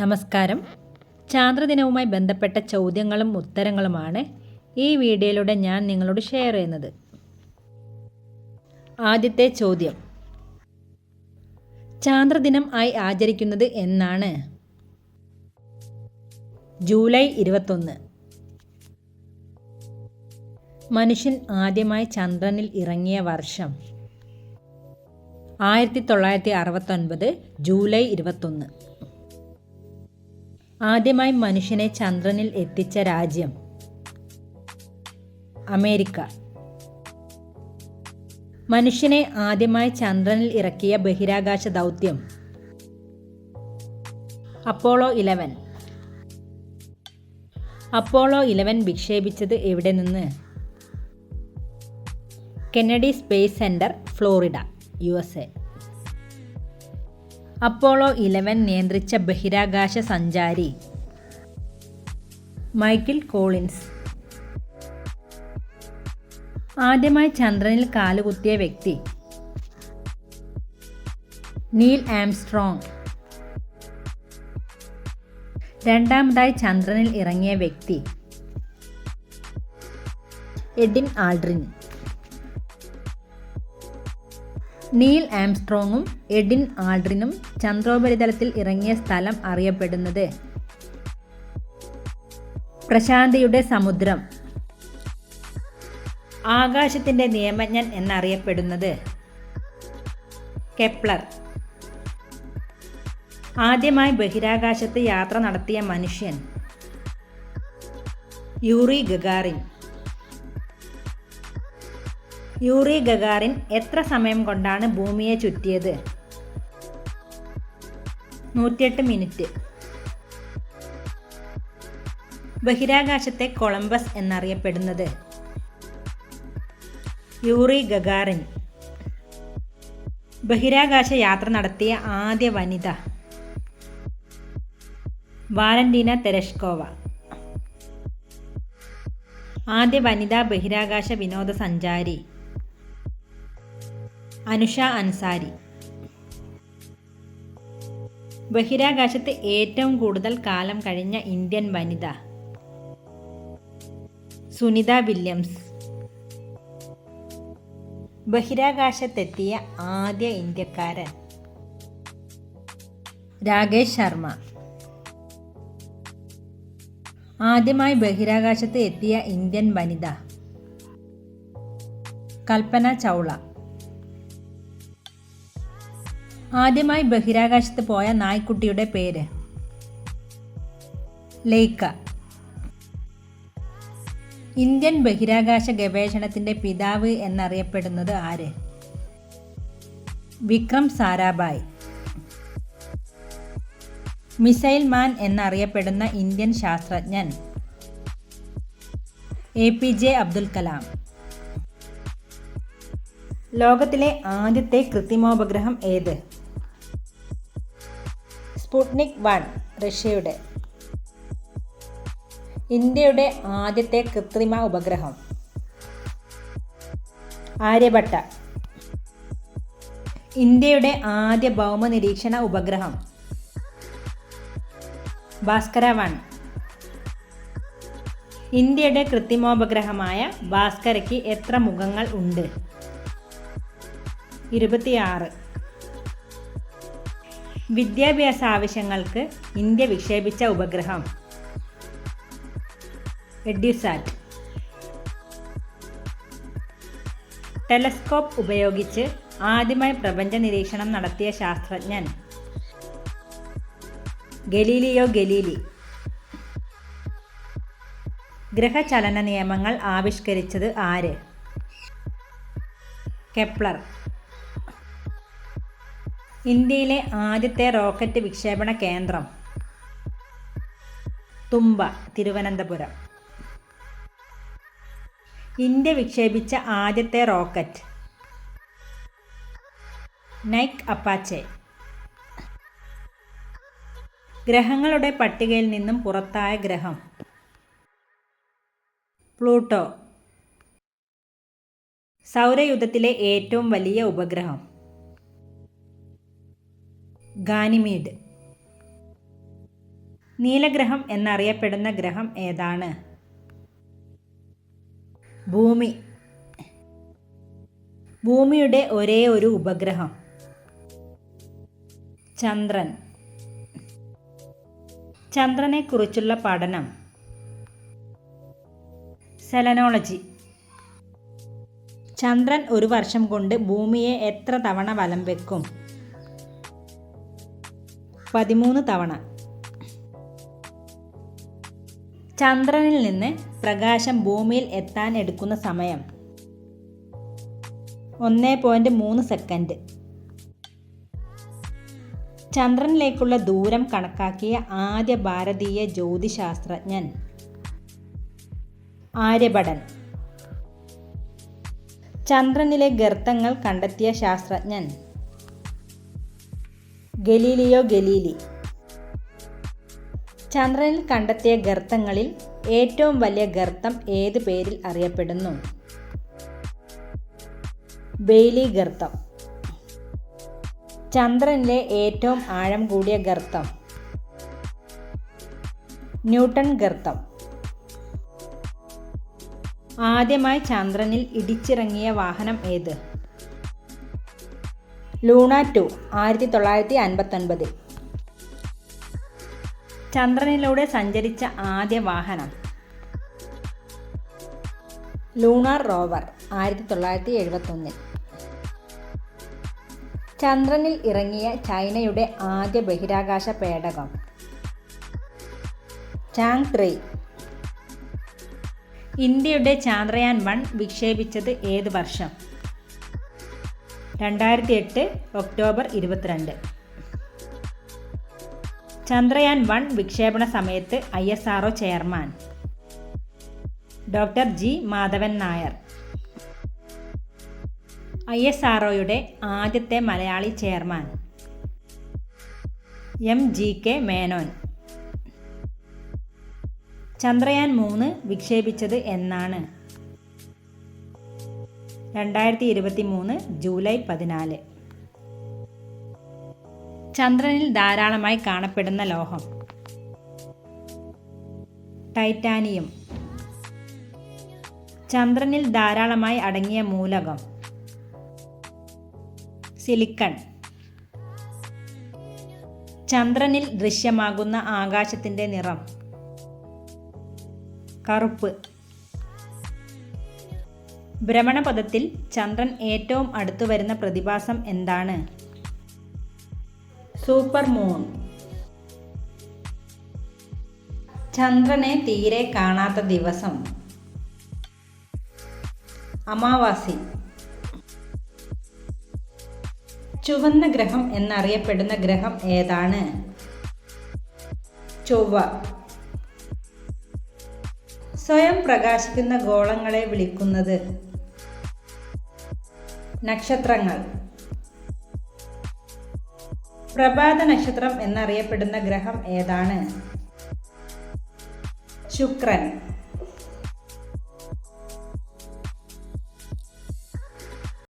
നമസ്കാരം. ചാന്ദ്രദിനവുമായി ബന്ധപ്പെട്ട ചോദ്യങ്ങളും ഉത്തരങ്ങളുമാണ് ഈ വീഡിയോയിലൂടെ ഞാൻ നിങ്ങളോട് ഷെയർ ചെയ്യുന്നത്. ആദ്യത്തെ ചോദ്യം. ചാന്ദ്രദിനം ആയി ആചരിക്കുന്നത് എന്നാണ്. ജൂലൈ ഇരുപത്തൊന്ന്. മനുഷ്യൻ ആദ്യമായി ചന്ദ്രനിൽ ഇറങ്ങിയ വർഷം. ആയിരത്തി തൊള്ളായിരത്തി അറുപത്തൊൻപത് ജൂലൈ ഇരുപത്തൊന്ന്. ആദ്യമായി മനുഷ്യനെ ചന്ദ്രനിൽ എത്തിച്ച രാജ്യം അമേരിക്ക. മനുഷ്യനെ ആദ്യമായി ചന്ദ്രനിൽ ഇറക്കിയ ബഹിരാകാശ ദൗത്യം അപ്പോളോ ഇലവൻ. അപ്പോളോ ഇലവൻ വിക്ഷേപിച്ചത് എവിടെ നിന്ന്? Kennedy Space Center Florida U S A. Apollo eleven നിയന്ത്രിച്ച ബഹിരാകാശ സഞ്ചാരി. Michael Collins. ആദ്യമായി ചന്ദ്രനിൽ കാലുകുത്തിയ വ്യക്തി. Neil Armstrong. രണ്ടാമതായി ചന്ദ്രനിൽ ഇറങ്ങിയ വ്യക്തി. Edwin Aldrin. നീൽ ആംസ്ട്രോങ്ങും എഡിൻ ആൾഡ്രിനും ചന്ദ്രോപരിതലത്തിൽ ഇറങ്ങിയ സ്ഥലം അറിയപ്പെടുന്നത്. പ്രശാന്തിയുടെ സമുദ്രം. ആകാശത്തിന്റെ നിയമജ്ഞൻ എന്നറിയപ്പെടുന്നത്. കെപ്ലർ. ആദ്യമായി ബഹിരാകാശത്ത് യാത്ര നടത്തിയ മനുഷ്യൻ. Yuri Gagarin. യൂറി ഗഗാറിൻ എത്ര സമയം കൊണ്ടാണ് ഭൂമിയെ ചുറ്റിയത്? നൂറ്റിയെട്ട് മിനിറ്റ്. ബഹിരാകാശത്തെ കൊളംബസ് എന്നറിയപ്പെടുന്നത്. Yuri Gagarin. ബഹിരാകാശ യാത്ര നടത്തിയ ആദ്യ വനിത. Valentina Tereshkova. ആദ്യ വനിതാ ബഹിരാകാശ വിനോദസഞ്ചാരി അനുഷ അൻസാരി. ബഹിരാകാശത്ത് ഏറ്റവും കൂടുതൽ കാലം കഴിഞ്ഞ ഇന്ത്യൻ വനിത. സുനിത വില്യംസ്. ബഹിരാകാശത്തെത്തിയ ആദ്യ ഇന്ത്യക്കാരൻ. രാകേഷ് ശർമ്മ. ആദ്യമായി ബഹിരാകാശത്ത് എത്തിയ ഇന്ത്യൻ വനിത. കൽപ്പന ചൗള. ആദ്യമായി ബഹിരാകാശത്ത് പോയ നായ്ക്കുട്ടിയുടെ പേര്? ലൈക്ക ഇന്ത്യൻ ബഹിരാകാശ ഗവേഷണത്തിന്റെ പിതാവ് എന്നറിയപ്പെടുന്നത് ആര്? വിക്രം സാരാഭായ്. മിസൈൽ മാൻ എന്നറിയപ്പെടുന്ന ഇന്ത്യൻ ശാസ്ത്രജ്ഞൻ A P J Abdul Kalam. ലോകത്തിലെ ആദ്യത്തെ കൃത്രിമോപഗ്രഹം ഏത്? സ്പുട്നിക് വൺ റഷ്യയുടെ. ഇന്ത്യയുടെ ആദ്യത്തെ കൃത്രിമ ഉപഗ്രഹം. ആര്യഭട്ട. ഇന്ത്യയുടെ ആദ്യ ഭൗമ നിരീക്ഷണ ഉപഗ്രഹം. ഭാസ്കര വൺ. ഇന്ത്യയുടെ കൃത്രിമോപഗ്രഹമായ ഭാസ്കരയ്ക്ക് എത്ര മുഖങ്ങൾ ഉണ്ട്? ഇരുപത്തിയാറ്. വിദ്യാഭ്യാസ ആവശ്യങ്ങൾക്ക് ഇന്ത്യ വിക്ഷേപിച്ച ഉപഗ്രഹം. എഡ്യൂസാറ്റ്. ടെലസ്കോപ്പ് ഉപയോഗിച്ച് ആദ്യമായി പ്രപഞ്ച നിരീക്ഷണം നടത്തിയ ശാസ്ത്രജ്ഞൻ ഗലീലിയോ ഗലീലി. ഗ്രഹചലന നിയമങ്ങൾ ആവിഷ്കരിച്ചത് ആര്? കെപ്ലർ. ഇന്ത്യയിലെ ആദ്യത്തെ റോക്കറ്റ് വിക്ഷേപണ കേന്ദ്രം. തുമ്പ തിരുവനന്തപുരം. ഇന്ത്യ വിക്ഷേപിച്ച ആദ്യത്തെ റോക്കറ്റ്. Nike Apache. ഗ്രഹങ്ങളുടെ പട്ടികയിൽ നിന്നും പുറത്തായ ഗ്രഹം. പ്ലൂട്ടോ. സൗരയുദ്ധത്തിലെ ഏറ്റവും വലിയ ഉപഗ്രഹം. ഗാനിമീഡ് നീലഗ്രഹം എന്നറിയപ്പെടുന്ന ഗ്രഹം ഏതാണ്? ഭൂമി. ഭൂമിയുടെ ഒരേ ഒരു ഉപഗ്രഹം. ചന്ദ്രൻ. ചന്ദ്രനെക്കുറിച്ചുള്ള പഠനം. സെലനോളജി. ചന്ദ്രൻ ഒരു വർഷം കൊണ്ട് ഭൂമിയെ എത്ര തവണ വലം വെക്കും? പതിമൂന്ന് തവണ. ചന്ദ്രനിൽ നിന്ന് പ്രകാശം ഭൂമിയിൽ എത്താൻ എടുക്കുന്ന സമയം ഒന്ന് പോയിന്റ് മൂന്ന് സെക്കൻഡ് ചന്ദ്രനിലേക്കുള്ള ദൂരം കണക്കാക്കിയ ആദ്യ ഭാരതീയ ജ്യോതിശാസ്ത്രജ്ഞൻ ആര്യഭടൻ. ചന്ദ്രനിലെ ഗർത്തങ്ങൾ കണ്ടെത്തിയ ശാസ്ത്രജ്ഞൻ ഗലീലിയോ ഗലീലി. ചന്ദ്രനിൽ കണ്ടെത്തിയ ഗർത്തങ്ങളിൽ ഏറ്റവും വലിയ ഗർത്തം ഏത് പേരിൽ അറിയപ്പെടുന്നു? ബെയ്ലി ഗർത്തം. ചന്ദ്രനിലെ ഏറ്റവും ആഴം കൂടിയ ഗർത്തം. ന്യൂട്ടൺ ഗർത്തം. ആദ്യമായി ചന്ദ്രനിൽ ഇടിച്ചിറങ്ങിയ വാഹനം ഏത്? ലൂണ ടു ആയിരത്തി തൊള്ളായിരത്തി അൻപത്തൊൻപതിൽ ചന്ദ്രനിലൂടെ സഞ്ചരിച്ച ആദ്യ വാഹനം. ലൂണാർ റോവർ ആയിരത്തി തൊള്ളായിരത്തി എഴുപത്തൊന്നിൽ ചന്ദ്രനിൽ ഇറങ്ങിയ ചൈനയുടെ ആദ്യ ബഹിരാകാശ പേടകം. Chang three. ഇന്ത്യയുടെ ചാന്ദ്രയാൻ വൺ വിക്ഷേപിച്ചത് ഏത് വർഷം? രണ്ടായിരത്തി എട്ട് ഒക്ടോബർ ഇരുപത്തിരണ്ട്. ചന്ദ്രയാൻ വൺ വിക്ഷേപണ സമയത്ത് I S R chairman. Doctor G Madhavan Nair. I S R ആദ്യത്തെ Malayali chairman. M G K Menon. Chandrayaan മൂന്ന് വിക്ഷേപിച്ചത് എന്നാണ്. രണ്ടായിരത്തി ഇരുപത്തി മൂന്ന് ജൂലൈ പതിനാല്. ചന്ദ്രനിൽ ധാരാളമായി കാണപ്പെടുന്ന ലോഹം. ടൈറ്റാനിയം. ചന്ദ്രനിൽ ധാരാളമായി അടങ്ങിയ മൂലകം. സിലിക്കൺ. ചന്ദ്രനിൽ ദൃശ്യമാകുന്ന ആകാശത്തിന്റെ നിറം. കറുപ്പ്. ഭ്രമണപഥത്തിൽ ചന്ദ്രൻ ഏറ്റവും അടുത്തു വരുന്ന പ്രതിഭാസം എന്താണ്? Super moon. ചന്ദ്രനെ തീരെ കാണാത്ത ദിവസം. അമാവാസി. ചുവന്ന ഗ്രഹം എന്നറിയപ്പെടുന്ന ഗ്രഹം ഏതാണ്? ചൊവ്വ. സ്വയം പ്രകാശിക്കുന്ന ഗോളങ്ങളെ വിളിക്കുന്നത് നക്ഷത്രങ്ങൾ. പ്രഭാത നക്ഷത്രം എന്നറിയപ്പെടുന്ന ഗ്രഹം ഏതാണ്? ശുക്രൻ.